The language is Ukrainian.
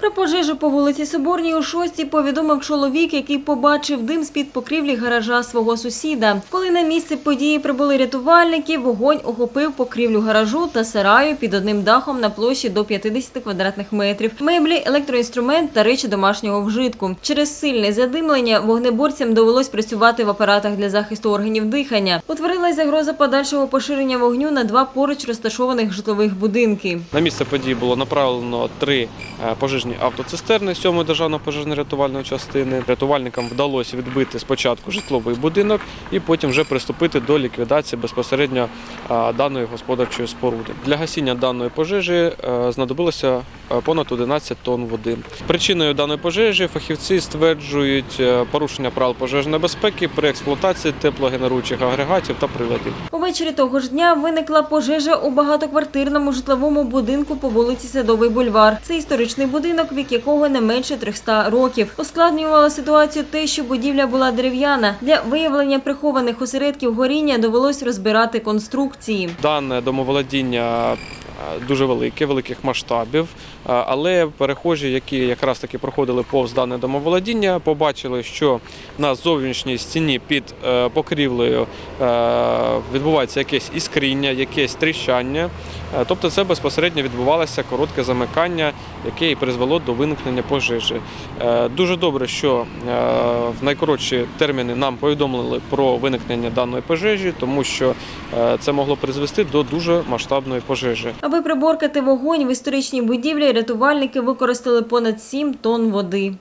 Про пожежу по вулиці Соборній у шостій повідомив чоловік, який побачив дим з-під покрівлі гаража свого сусіда. Коли на місце події прибули рятувальники, вогонь охопив покрівлю гаражу та сараю під одним дахом на площі до 50 квадратних метрів. Меблі, електроінструмент та речі домашнього вжитку. Через сильне задимлення вогнеборцям довелось працювати в апаратах для захисту органів дихання. Утворилась загроза подальшого поширення вогню на два поруч розташованих житлових будинки. На місце події було направлено три е, пожежні автоцистерни 7-ї державної пожежно-рятувальної частини. Рятувальникам вдалося відбити спочатку житловий будинок і потім вже приступити до ліквідації безпосередньо даної господарчої споруди. Для гасіння даної пожежі е, знадобилося понад 11 тонн води. Причиною даної пожежі фахівці стверджують е, порушення правил пожежної безпеки при експлуатації теплогенеруючих агрегатів та приладів. Увечері того ж дня виникла пожежа у багатоквартирному житловому будинку по вулиці Садовий бульвар. Це історичний будинок, вік якого не менше 300 років. Ускладнювало ситуацію те, що будівля була дерев'яна. Для виявлення прихованих осередків горіння довелось розбирати конструкції. Дане домоволодіння е, дуже велике, великих масштабів, е, але перехожі, які якраз таки проходили повз дане домоволодіння, побачили, що на зовнішній стіні під е, покрівлею е, відбувається якесь іскріння, якесь тріщання. Е, Тобто це безпосередньо відбувалося коротке замикання, яке і призвело до виникнення пожежі. Е, Дуже добре, що е, в найкоротші терміни нам повідомили про виникнення даної пожежі, тому що е, це могло призвести до дуже масштабної пожежі. Аби приборкати вогонь в історичній будівлі, рятувальники використали понад 7 тонн води.